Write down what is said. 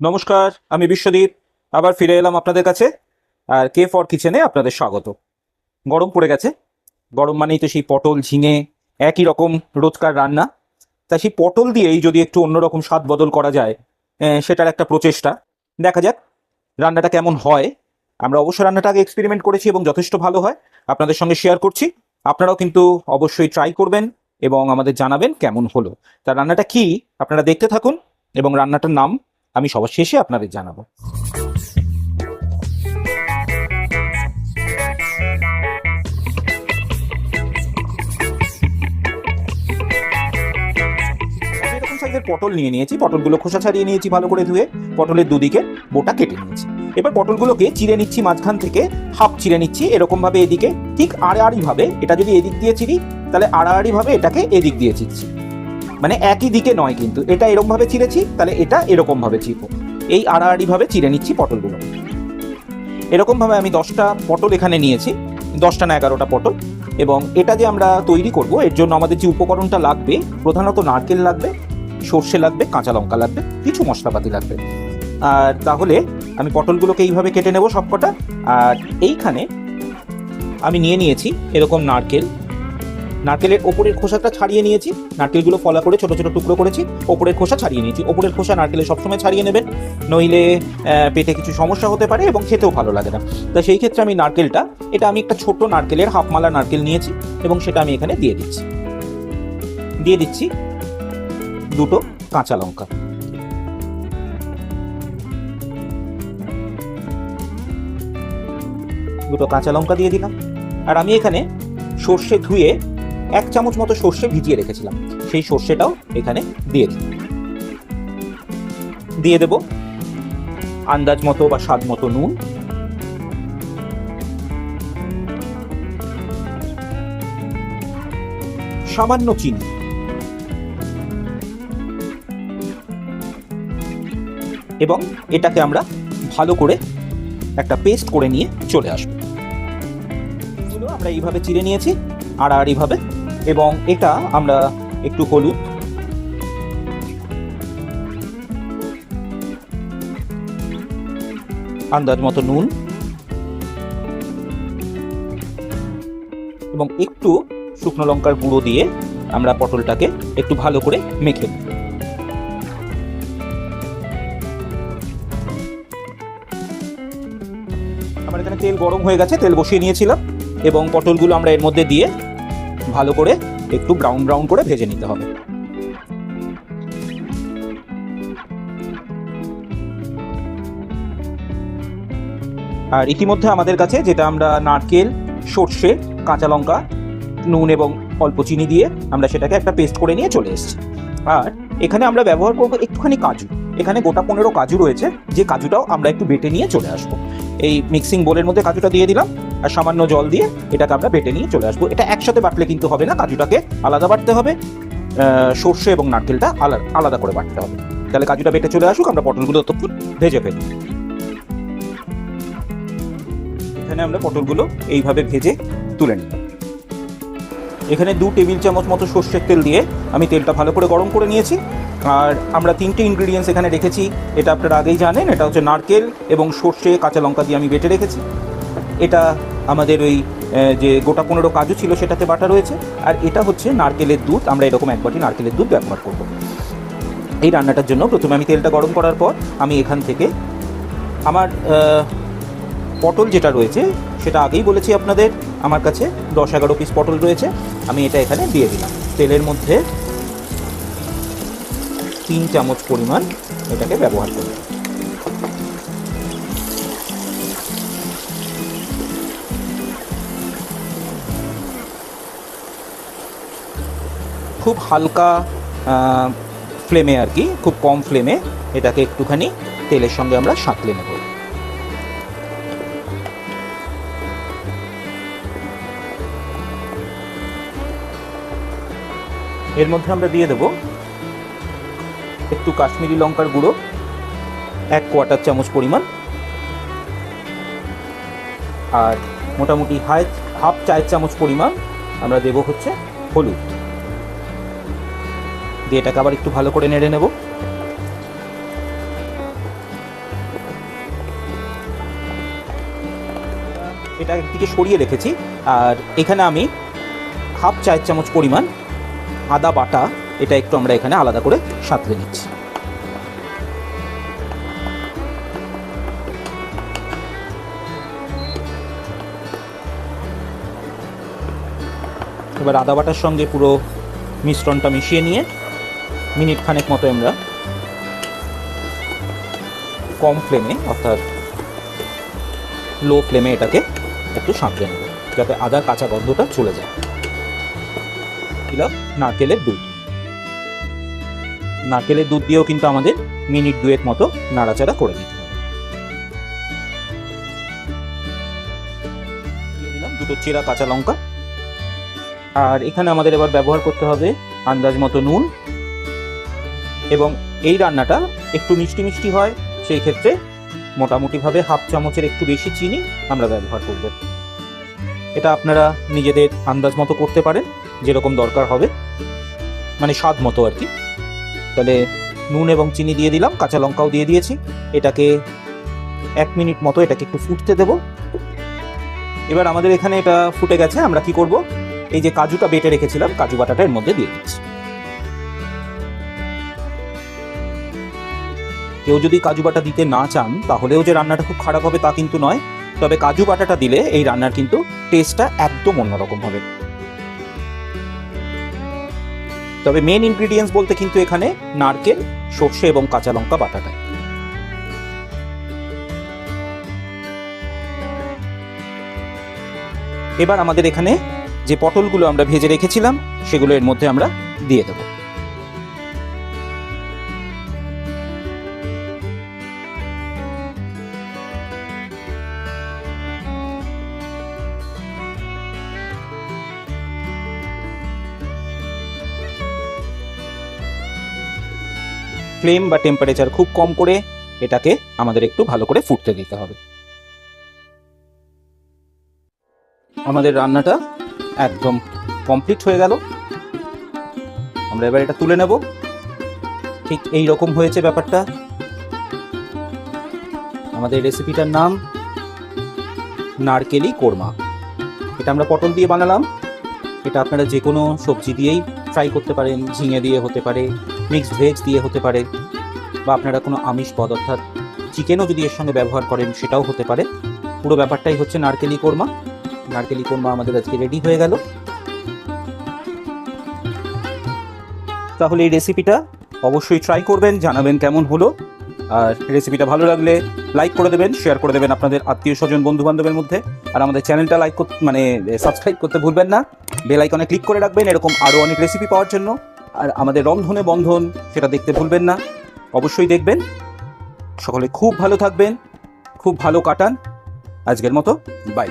নমস্কার, আমি বিশ্বদীপ, আবার ফিরে এলাম আপনাদের কাছে, আর কে ফর কিচেনে আপনাদের স্বাগত। গরম পড়ে গেছে, গরম মানেই তো সেই পটল ঝিঙে, একই রকম রোজকার রান্না। তাই সেই পটল দিয়েই যদি একটু অন্যরকম স্বাদ বদল করা যায় সেটার একটা প্রচেষ্টা। দেখা যাক, রান্নাটা কেমন হয়। আমরা অবশ্য রান্নাটা আগে এক্সপেরিমেন্ট করেছি এবং যথেষ্ট ভালো হয়। আপনাদের সঙ্গে শেয়ার করছি। আপনারাও কিন্তু অবশ্যই ট্রাই করবেন এবং আমাদের জানাবেন কেমন হলো। তা রান্নাটা কি, আপনারা দেখতে থাকুন এবং রান্নাটার নাম আমি সবার শেষে আপনাদের জানাব। পটল নিয়ে নিয়েছি। পটলগুলো খোসা ছাড়িয়ে নিয়েছি ভালো করে ধুয়ে। পটলের দুদিকে বোটা কেটে নিয়েছি। এবার পটলগুলোকে চিড়ে নিচ্ছি মাঝখান থেকে হাফ চিড়ে নিচ্ছি এরকম ভাবে এদিকে। ঠিক আড়াআড়ি ভাবে এটা যদি এদিক দিয়ে চিড়ি তাহলে আড়াআড়ি ভাবে এটাকে এদিক দিয়ে চিড়ছি মানে একই দিকে নয় কিন্তু, এটা এরকম ভাবে চিড়েছি তাহলে এটা এরকম ভাবে চিরবো। এই আড়াআড়ি ভাবে চিড়ে নিচ্ছি পটলগুলো। এরকম ভাবে আমি দশটা পটল এখানে নিয়েছি, দশটা না এগারোটা পটল, এবং এটা যে আমরা তৈরি করব, এর জন্য আমাদের যে উপকরণটা লাগবে, প্রধানত নারকেল লাগবে, সর্ষে লাগবে, কাঁচা লঙ্কা লাগবে, কিছু মশলাপাতি লাগবে। আর তাহলে আমি পটলগুলোকে এইভাবে কেটে নেব সবকটা, আর এইখানে আমি নিয়ে নিয়েছি এরকম নারকেল নারকেলের ওপরের খোসাটা ছাড়িয়ে নিয়েছি। নারকেলগুলো ফলা করে ছোট ছোট টুকরো করেছি, ওপরের খোসা ছাড়িয়ে নিয়েছি। ওপরের খোসা নারকেলে সবসময় ছাড়িয়ে নেবেন, নইলে পেটে কিছু সমস্যা হতে পারে এবং খেতেও ভালো লাগে না। তা সেই ক্ষেত্রে আমি নারকেলটা, এটা আমি একটা ছোট নারকেলের হাফমালা নারকেল নিয়েছি এবং সেটা আমি এখানে দিয়ে দিচ্ছি। দিয়ে দিচ্ছি দুটো কাঁচা লঙ্কা। দুটো কাঁচা লঙ্কা দিয়ে দিলাম। আর আমি এখানে সর্ষে ধুয়ে এক চামচ মতো সর্ষে ভিজিয়ে রেখেছিলাম। সেই সর্ষেটাও এখানে দিয়ে দিই। দিয়ে দেব আন্দাজ মতো বা স্বাদ মতো নুন। সামান্য চিনি। এবং এটাকে আমরা ভালো করে একটা পেস্ট করে নিয়ে চলে আসব। আমরা এইভাবে চিড়ে নিয়েছি আড়াআড়িভাবে এবং এটা আমরা একটু হলুদ। আন্দাজ মতো নুন। এবং একটু শুকনো লঙ্কার গুঁড়ো দিয়ে আমরা পটলটাকে একটু ভালো করে মেখে আমার এখানে তেল গরম হয়ে গেছে, তেল বসিয়ে নিয়েছিলাম। এবং পটলগুলো আমরা এর মধ্যে দিয়ে ভালো করে একটু ব্রাউন ব্রাউন করে ভেজে নিতে হবে। আর ইতিমধ্যে আমাদের কাছে যেটা আমরা নারকেল, সর্ষে, কাঁচা লঙ্কা, নুন এবং অল্প চিনি দিয়ে আমরা সেটাকে একটা পেস্ট করে নিয়ে চলে এসেছি। আর এখানে আমরা ব্যবহার করব একটুখানি কাজু। এখানে গোটা পনেরো কাজু রয়েছে। যে কাজুটাও আমরা একটু বেটে নিয়ে চলে আসব। এই মিক্সিং বোলের মধ্যে কাজুটা দিয়ে দিলাম, আর সামান্য জল দিয়ে এটাকে আমরা বেটে নিয়ে চলে আসব। এটা একসাথে বাটলে কিন্তু হবে না, কাজুটাকে আলাদা বাটতে হবে সর্ষে এবং নারকেলটা আলাদা আলাদা করে বাটতে হবে। তাহলে কাজুটা বেটে চলে আসুক, আমরা পটলগুলো ততক্ষণ ভেজে ফেলি। এখানে আমরা পটলগুলো এইভাবে ভেজে তুলে নিই এখানে দু টেবিল চামচ মতো সর্ষের তেল দিয়ে আমি তেলটা ভালো করে গরম করে নিয়েছি। আর আমরা তিনটে ইনগ্রিডিয়েন্টস এখানে রেখেছি, এটা আপনারা আগেই জানেন, এটা হচ্ছে নারকেল এবং সর্ষে, কাঁচা লঙ্কা দিয়ে আমি বেটে রেখেছি। এটা আমাদের ওই যে গোটা পনেরো কাজু ছিল সেটাতে বাটা রয়েছে। আর এটা হচ্ছে নারকেলের দুধ, আমরা এরকম এক বাটি নারকেলের দুধ ব্যবহার করব। এই রান্নাটার জন্য প্রথমে আমি তেলটা গরম করার পর আমি এখান থেকে আমার পটল যেটা রয়েছে সেটা আগেই বলেছি আপনাদের। আমার কাছে দশ এগারো পিস পটল রয়েছে। আমি এটা এখানে দিয়ে দিলাম। তেলের মধ্যে তিন চামচ পরিমাণ এটাকে ব্যবহার করব। খুব হালকা ফ্লেমে আর কি, খুব কম ফ্লেমে এটাকে একটুখানি তেলের সঙ্গে আমরা সাঁতলে নেব। এর মধ্যে আমরা দিয়ে দেব একটু কাশ্মীরি লঙ্কার গুঁড়ো, এক কোয়াটার চামচ পরিমাণ, আর মোটামুটি হাই, হাফ চায়ের চামচ পরিমাণ আমরা দেব হচ্ছে হলুদ। দিয়ে এটাকে আবার একটু ভালো করে নেড়ে নেব। এটা একদিকে সরিয়ে রেখেছি, আর এখানে আমি হাফ চায়ের চামচ পরিমাণ আদা বাটা, এটা একটু আমরা এখানে আলাদা করে সাঁতলে নিচ্ছি। এবার আদা বাটার সঙ্গে পুরো মিশ্রণটা মিশিয়ে নিয়ে মিনিট খানেক মতো আমরা কম ফ্লেমে, অর্থাৎ লো ফ্লেমে এটাকে একটু সাঁতরে নেব, যাতে আদার কাঁচা গন্ধটা চলে যায়। দিলাম নারকেলের দুধ। নারকেলের দুধ দিয়েও কিন্তু আমাদের মিনিট দুয়েক মতো নাড়াচাড়া করে দিতে দিলাম দুটো চেরা কাঁচা লঙ্কা। আর এখানে আমাদের এবার ব্যবহার করতে হবে আন্দাজ মতো নুন। এবং এই রান্নাটা একটু মিষ্টি মিষ্টি হয়, সেই ক্ষেত্রে মোটামুটিভাবে হাফ চামচের একটু বেশি চিনি আমরা ব্যবহার করব। এটা আপনারা নিজেদের আন্দাজ মতো করতে পারেন। যেরকম দরকার হবে। মানে স্বাদ মতো আর কি। তাহলে নুন এবং চিনি দিয়ে দিলাম, কাঁচা লঙ্কাও দিয়ে দিয়েছি। এটাকে এক মিনিট মতো এটাকে একটু ফুটতে দেব। এবার আমাদের এখানে এটা ফুটে গেছে, আমরা কি করব? এই যে কাজুটা বেটে রেখেছিলাম, কাজু বাটাটা এর মধ্যে দিয়ে দিচ্ছি। কেউ যদি কাজু বাটা দিতে না চান, তাহলেও যে রান্নাটা খুব খারাপ হবে তা কিন্তু নয়। তবে কাজু বাটাটা দিলে এই রান্নার কিন্তু টেস্টটা একদম অন্যরকম হবে। তবে মেন ইনগ্রিডিয়েন্টস বলতে কিন্তু এখানে নারকেল, সর্ষে এবং কাঁচা লঙ্কা বাটাটা এবার আমাদের এখানে যে পটলগুলো আমরা ভেজে রেখেছিলাম, সেগুলো এর মধ্যে আমরা দিয়ে দেবো। ফ্লেম বা টেম্পারেচার খুব কম করে এটাকে আমাদের একটু ভালো করে ফুটতে দিতে হবে। আমাদের রান্নাটা একদম কমপ্লিট হয়ে গেল। আমরা এবার এটা তুলে নেব। ঠিক এই রকম হয়েছে ব্যাপারটা। আমাদের রেসিপিটার নাম নারকেলি কোরমা। এটা আমরা পটল দিয়ে বানালাম। এটা আপনারা যে কোনো সবজি দিয়েই ফ্রাই করতে পারেন, ঝিঙে দিয়ে হতে পারে মিক্সড ভেজ দিয়ে হতে পারে, বা আপনারা কোনো আমিষ পদ, অর্থাৎ চিকেনও যদি এর সঙ্গে ব্যবহার করেন সেটাও হতে পারে। পুরো ব্যাপারটাই হচ্ছে নারকেলি কোরমা। নারকেলি কোরমা আমাদের আজকে রেডি হয়ে গেল। তাহলে এই রেসিপিটা অবশ্যই ট্রাই করবেন, জানাবেন কেমন হলো। আর রেসিপিটা ভালো লাগলে লাইক করে দেবেন শেয়ার করে দেবেন আপনাদের আত্মীয় স্বজন বন্ধু বান্ধবের মধ্যে। আর আমাদের চ্যানেলটা লাইক মানে সাবস্ক্রাইব করতে ভুলবেন না। বেল আইকনে ক্লিক করে রাখবেন, এরকম আরও অনেক রেসিপি পাওয়ার জন্য। আর আমাদের রন্ধনে বন্ধন, সেটা দেখতে ভুলবেন না। অবশ্যই দেখবেন। সকলে খুব ভালো থাকবেন, খুব ভালো কাটান। আজকের মতো বাই